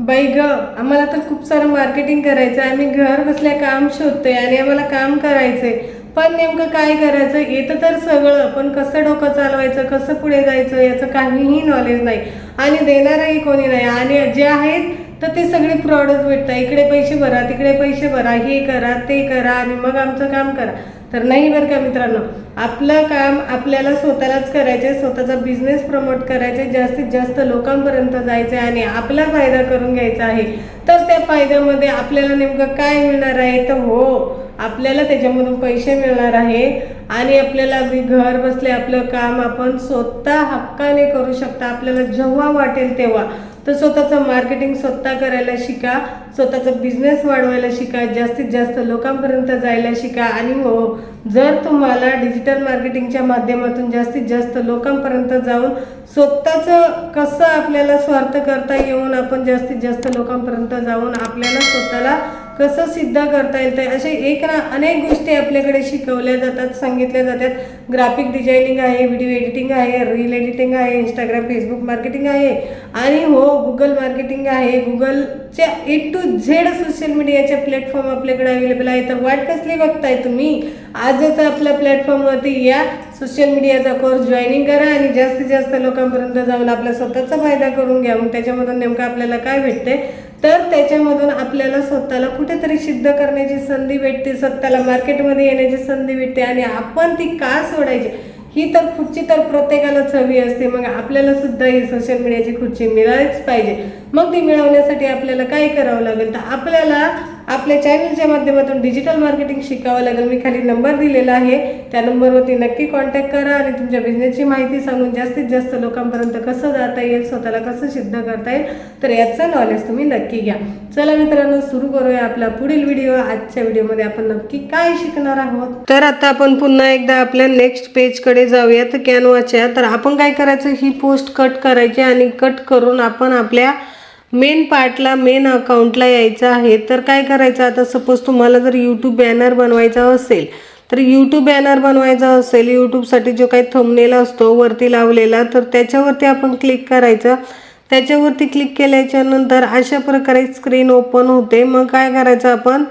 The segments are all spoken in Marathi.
बाई ग आम्हाला तर खूप सारं मार्केटिंग करायचं आहे आम्ही घर बसल्या काम शोधतोय आणि आम्हाला काम करायचंय. पण नेमकं काय करायचं? येतं तर सगळं. पण कसं डोकं चालवायचं? कसं पुढे जायचं? याचं काहीही नॉलेज नाही. आणि देणारही कोणी नाही. आणि जे आहेत तर ते सगळे फ्रॉडच भेटतात. इकडे पैसे भरा तिकडे पैसे भरा. हे करा ते करा आणि मग आमचं काम करा. तर नाही बरं का मित्रांनो? आपलं काम आपल्याला स्वतःलाच करायचं आहे स्वतःचा बिझनेस प्रमोट करायचे आहे जास्तीत जास्त लोकांपर्यंत जायचं आहे आणि आपला फायदा करून घ्यायचा आहे. तर त्या फायद्यामध्ये आपल्याला नेमकं काय मिळणार आहे? तर हो आपल्याला त्याच्यामधून पैसे मिळणार आहे आणि आपल्याला अगदी घर बसले आपलं काम आपण स्वतः हक्काने करू शकता. आपल्याला जेव्हा वाटेल तेव्हा. तर स्वतःचं मार्केटिंग स्वतः करायला शिका स्वतःचा बिझनेस वाढवायला शिका जास्तीत जास्त लोकांपर्यंत जायला शिका आणि हो जर तुम्हाला डिजिटल मार्केटिंगच्या माध्यमातून जास्तीत जास्त लोकांपर्यंत जाऊन स्वतःचं कसं आपल्याला स्वार्थ करता येऊन आपण जास्तीत जास्त लोकांपर्यंत जाऊन आपल्याला स्वतःला कसं सिद्ध करता येईल ते असे एक ना अनेक गोष्टी आपल्याकडे शिकवल्या जातात सांगितल्या जातात. ग्राफिक डिझायनिंग आहे व्हिडिओ एडिटिंग आहे रील एडिटिंग आहे इंस्टाग्राम फेसबुक मार्केटिंग आहे. आणि हो गुगल मार्केटिंग आहे. गुगलच्या ए टू झेड सोशल मीडियाचे प्लॅटफॉर्म आपल्याकडे अवेलेबल आहे. तर वाट कसली बघताय तुम्ही? आजच आपल्या प्लॅटफॉर्मवरती या सोशल मीडियाचा कोर्स जॉईनिंग करा आणि जास्तीत जास्त लोकांपर्यंत जाऊन आपला स्वतःचा फायदा करून घ्या. मग त्याच्यामधून नेमकं आपल्याला काय भेटते तर त्याच्यामधून आपल्याला स्वतःला कुठेतरी सिद्ध करण्याची संधी भेटते स्वतःला मार्केटमध्ये येण्याची संधी भेटते आणि आपण ती का सोडायची? ही तर खुर्ची तर प्रत्येकालाच हवी असते. मग आपल्याला सुद्धा ही सोशल मीडियाची खुर्ची मिळालीच पाहिजे. मग ती मिळवण्यासाठी आपल्याला काय करावं लागेल? तर आपल्याला आपल्या चॅनलच्या माध्यमातून डिजिटल मार्केटिंग शिकावं लागेल. मी खाली नंबर दिलेला आहे. त्या नंबरवरती नक्की कॉन्टॅक्ट करा आणि तुमच्या बिझनेसची माहिती सांगून जास्तीत जास्त लोकांपर्यंत कसं जाता येईल स्वतःला कसं सिद्ध करता येईल तर याचं नॉलेज तुम्ही नक्की घ्या. चला मित्रांनो सुरू करूया आपला पुढील व्हिडिओ आजच्या व्हिडिओमध्ये आपण नक्की काय शिकणार आहोत? तर आता आपण पुन्हा एकदा आपल्या नेक्स्ट पेजकडे जाऊयात कॅनवाच्या तर आपण काय करायचं? ही पोस्ट कट करायची आणि कट करून आपण आपल्या मेन पार्टला मेन अकाउंटला यायचं आहे. तर काय करायचं? आता सपोज तुम्हाला जर यूट्यूब बॅनर बनवायचा असेल तर यूट्यूब बॅनर बनवायचा असेल यूट्यूबसाठी जो काही थंबनेल असतो वरती लावलेला तर त्याच्यावरती आपण क्लिक करायचं. त्याच्यावरती क्लिक केल्याच्यानंतर अशा प्रकारे स्क्रीन ओपन होते. मग काय करायचं आपण?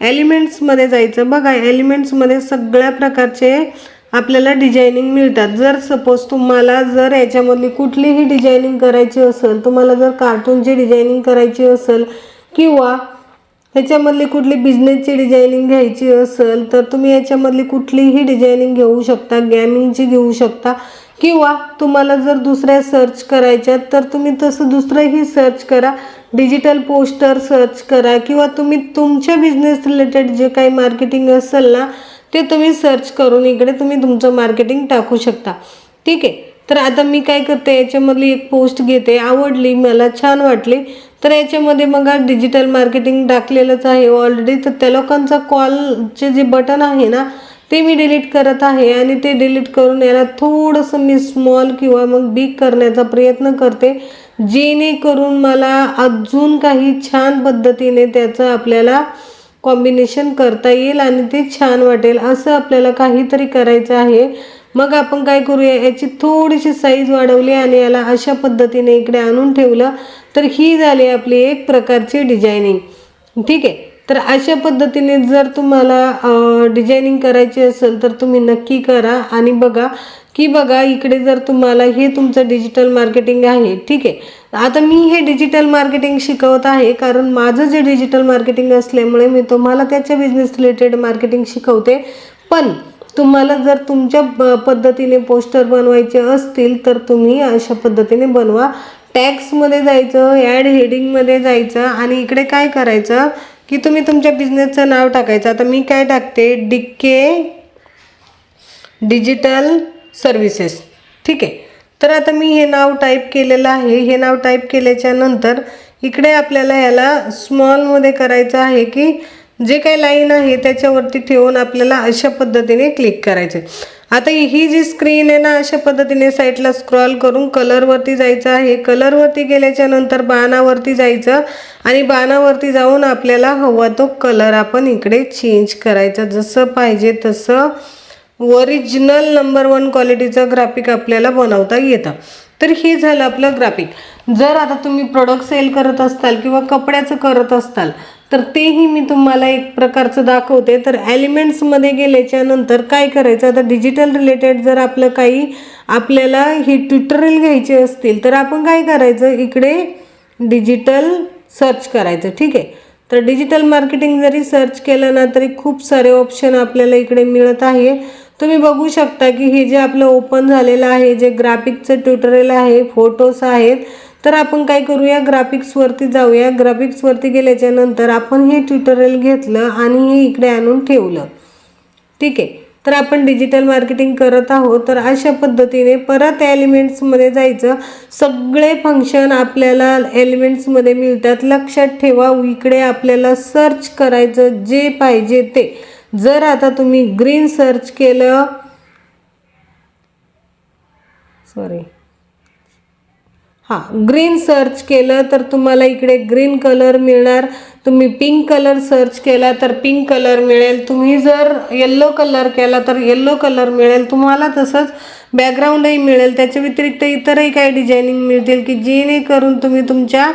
एलिमेंट्समध्ये जायचं. बघा एलिमेंट्समध्ये सगळ्या प्रकारचे आपल्याला डिझायनिंग मिळतात. जर सपोज तुम्हाला जर याच्यामधली कुठलीही डिझायनिंग करायची असेल तुम्हाला जर कार्टूनची डिझायनिंग करायची असेल किंवा ह्याच्यामधली कुठली बिझनेसची डिझायनिंग घ्यायची असेल तर तुम्ही याच्यामधली कुठलीही डिझायनिंग घेऊ शकता गॅमिंगची घेऊ शकता. किंवा तुम्हाला जर दुसऱ्या सर्च करायच्या तर तुम्ही तसं दुसरंही सर्च करा. डिजिटल पोस्टर सर्च करा. किंवा तुम्ही तुमच्या बिझनेस रिलेटेड जे काही मार्केटिंग असेल ना ते तुम्ही सर्च करून इकडे तुम्ही तुमचं मार्केटिंग टाकू शकता. ठीक आहे? तर आता मी काय करते याच्यामधली एक पोस्ट घेते. आवडली मला छान वाटली. तर याच्यामध्ये मग डिजिटल मार्केटिंग टाकलेलंच आहे ऑलरेडी तर त्या लोकांचा कॉलचे जे बटन आहे ना ते मी डिलीट करत आहे आणि ते डिलीट करून याला थोडंसं मी स्मॉल किंवा मग बिग करण्याचा प्रयत्न करते. जेणेकरून मला अजून काही छान पद्धतीने त्याचं आपल्याला कॉम्बिनेशन करता येईल आणि ते छान वाटेल. असं आपल्याला काहीतरी करायचं आहे. मग आपण काय करूया? याची थोडीशी साईज वाढवली आणि याला अशा पद्धतीने इकडे आणून ठेवलं तर ही झाली आपली एक प्रकारची डिझायनिंग ठीक आहे? तर अशा पद्धतीने जर तुम्हाला डिझायनिंग करायची असेल तर तुम्ही नक्की करा आणि बघा की बघा इकडे जर तुम्हाला हे तुमचं डिजिटल मार्केटिंग आहे. ठीक आहे? आता मी हे डिजिटल मार्केटिंग शिकवत आहे कारण माझं जे डिजिटल मार्केटिंग असल्यामुळे मी तुम्हाला त्याच्या बिझनेस रिलेटेड मार्केटिंग शिकवते. पण तुम्हाला जर तुमच्या पद्धतीने पोस्टर बनवायचे असतील तर तुम्ही अशा पद्धतीने बनवा. टॅक्समध्ये जायचं ॲड हेडिंगमध्ये जायचं आणि इकडे काय करायचं की तुम्ही तुमच्या बिझनेसचं नाव टाकायचं. आता मी काय टाकते? डिक्के डिजिटल सर्व्हिसेस ठीक आहे? तर आता मी हे नाव टाईप केलेलं आहे. हे नाव टाईप केल्याच्यानंतर इकडे आपल्याला याला स्मॉलमध्ये करायचं आहे की जे काही लाईन आहे त्याच्यावरती ठेवून आपल्याला अशा पद्धतीने क्लिक करायचं आता ही जी स्क्रीन आहे ना अशा पद्धतीने साईडला स्क्रॉल करून कलरवरती जायचं आहे. कलरवरती गेल्याच्यानंतर बाणावरती जायचं आणि बाणावरती जाऊन आपल्याला हवा तो कलर आपण इकडे चेंज करायचा. जसं पाहिजे तसं ओरिजिनल नंबर वन क्वालिटीचं ग्राफिक आपल्याला बनवता येतं. तर हे झालं आपलं ग्राफिक जर आता तुम्ही प्रोडक्ट सेल करत असताल किंवा कपड्याचं करत असताल तर तेही मी तुम्हाला एक प्रकारचं दाखवते. तर ॲलिमेंट्समध्ये गेल्याच्यानंतर काय करायचं? आता डिजिटल रिलेटेड जर आपलं काही आपल्याला ही ट्युटोरियल घ्यायचे असतील तर आपण काय करायचं? इकडे डिजिटल सर्च करायचं ठीक आहे? तर डिजिटल मार्केटिंग जरी सर्च केलं ना तरी खूप सारे ऑप्शन आपल्याला इकडे मिळत आहे. तुम्ही बघू शकता की हे जे आपलं ओपन झालेलं आहे जे ग्राफिक्सचं ट्युटोरियल आहे फोटोज आहेत तर आपण काय करूया ग्राफिक्सवरती जाऊया. ग्राफिक्सवरती गेल्याच्यानंतर आपण हे ट्युटोरियल घेतलं आणि हे इकडे आणून ठेवलं. ठीक आहे? तर आपण डिजिटल मार्केटिंग करत आहोत. तर अशा पद्धतीने परत एलिमेंट्समध्ये जायचं. सगळे फंक्शन आपल्याला एलिमेंट्समध्ये मिळतात. लक्षात ठेवा इकडे आपल्याला सर्च करायचं जे पाहिजे ते. जर आता तुम्ही ग्रीन सर्च केलं सॉरी हां ग्रीन सर्च केलं तर तुम्हाला इकडे ग्रीन कलर मिळणार. तुम्ही पिंक कलर सर्च केला तर पिंक कलर मिळेल. तुम्ही जर येल्लो कलर केला तर येल्लो कलर मिळेल. तुम्हाला तसंच बॅकग्राऊंडही मिळेल. त्याच्या व्यतिरिक्त इतरही काही डिझायनिंग मिळतील की जेणेकरून तुम्ही तुमच्या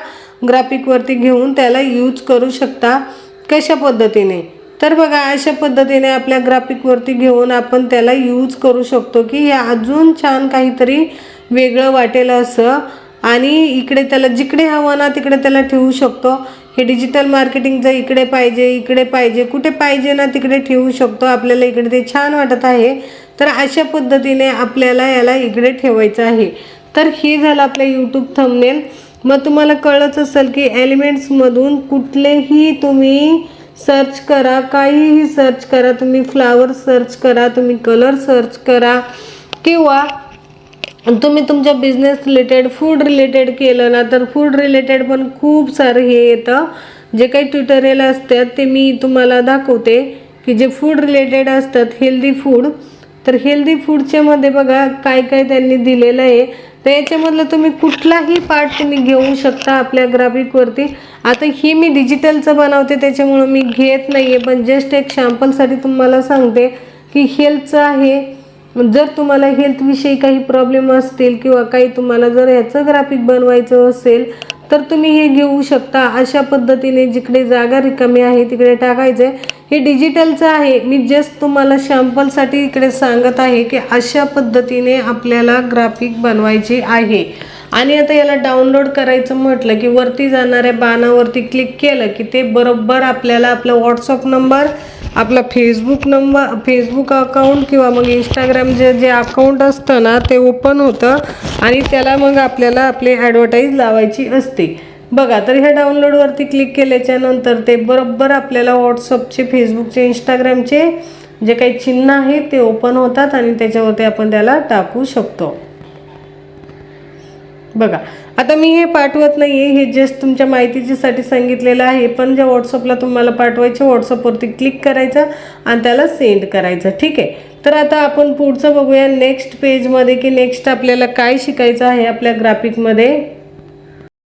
ग्राफिकवरती घेऊन त्याला यूज करू शकता कशा पद्धतीने? तर बघा अशा पद्धतीने आपल्या ग्राफिकवरती घेऊन आपण त्याला यूज करू शकतो की हे अजून छान काहीतरी वेगळं वाटेल असं. आणि इकडे त्याला जिकडे हवं ना तिकडे त्याला ठेवू शकतो. हे डिजिटल मार्केटिंगचं इकडे पाहिजे इकडे पाहिजे कुठे पाहिजे ना तिकडे ठेवू शकतो. आपल्याला इकडे ते छान वाटत आहे. तर अशा पद्धतीने आपल्याला याला इकडे ठेवायचं आहे. तर हे झालं आपलं यूट्यूब थंबनेल मग तुम्हाला कळलंच असेल की एलिमेंट्समधून कुठलेही तुम्ही सर्च करा काहीही सर्च करा तुम्ही फ्लावर सर्च करा तुम्ही कलर सर्च करा किंवा तुम्ही तुमच्या बिझनेस रिलेटेड फूड रिलेटेड केलं ना तर फूड रिलेटेड पण खूप सारं हे येतं. जे काही ट्युटोरियल असतात ते मी तुम्हाला दाखवते की जे फूड रिलेटेड असतात हेल्दी फूड तर हेल्दी फूडच्यामध्ये बघा काय काय त्यांनी दिलेलं आहे. तर याच्यामधलं तुम्ही कुठलाही पार्ट तुम्ही घेऊ शकता आपल्या ग्राफिकवरती आता ही मी डिजिटलचं बनवते त्याच्यामुळं मी घेत नाही आहे पण जस्ट एक शॅम्पलसाठी तुम्हाला सांगते की हेल्थचं आहे. जर तुम्हाला हेल्थविषयी काही प्रॉब्लेम असतील किंवा काही तुम्हाला जर ह्याचं ग्राफिक बनवायचं असेल तर तुम्ही हे घेऊ शकता. अशा पद्धतीने जिकडे जागा रिकामी आहे तिकडे टाकायचं आहे हे डिजिटलचं आहे. मी जस्ट तुम्हाला शॅम्पलसाठी इकडे सांगत आहे की अशा पद्धतीने आपल्याला ग्राफिक बनवायचे आहे. आणि आता याला डाउनलोड करायचं म्हटलं की वरती जाणाऱ्या बाणावरती क्लिक केलं की ते बरोबर आपल्याला आपला व्हॉट्सअप नंबर आपला फेसबुक नंबर फेसबुक अकाउंट किंवा मग इंस्टाग्राम जे जे अकाउंट असतं ना ते ओपन होतं आणि त्याला मग आपल्याला आपली ॲडव्हर्टाईज लावायची असते. बघा तर ह्या डाउनलोडवरती क्लिक केल्याच्यानंतर ते बरोबर आपल्याला व्हॉट्सअपचे फेसबुकचे इंस्टाग्रामचे जे काही चिन्ह आहे ते ओपन होतात आणि त्याच्यावरती आपण त्याला टाकू शकतो. बघा आता मी हे पाठवत नाही आहे हे जस्ट तुमच्या माहितीच्यासाठी सांगितलेलं आहे पण ज्या व्हॉट्सअपला तुम्हाला पाठवायचे व्हॉट्सअपवरती क्लिक करायचं आणि त्याला सेंड करायचं ठीक आहे? तर आता आपण पुढचं बघूया नेक्स्ट पेजमध्ये की नेक्स्ट आपल्याला काय शिकायचं आहे आपल्या ग्राफिकमध्ये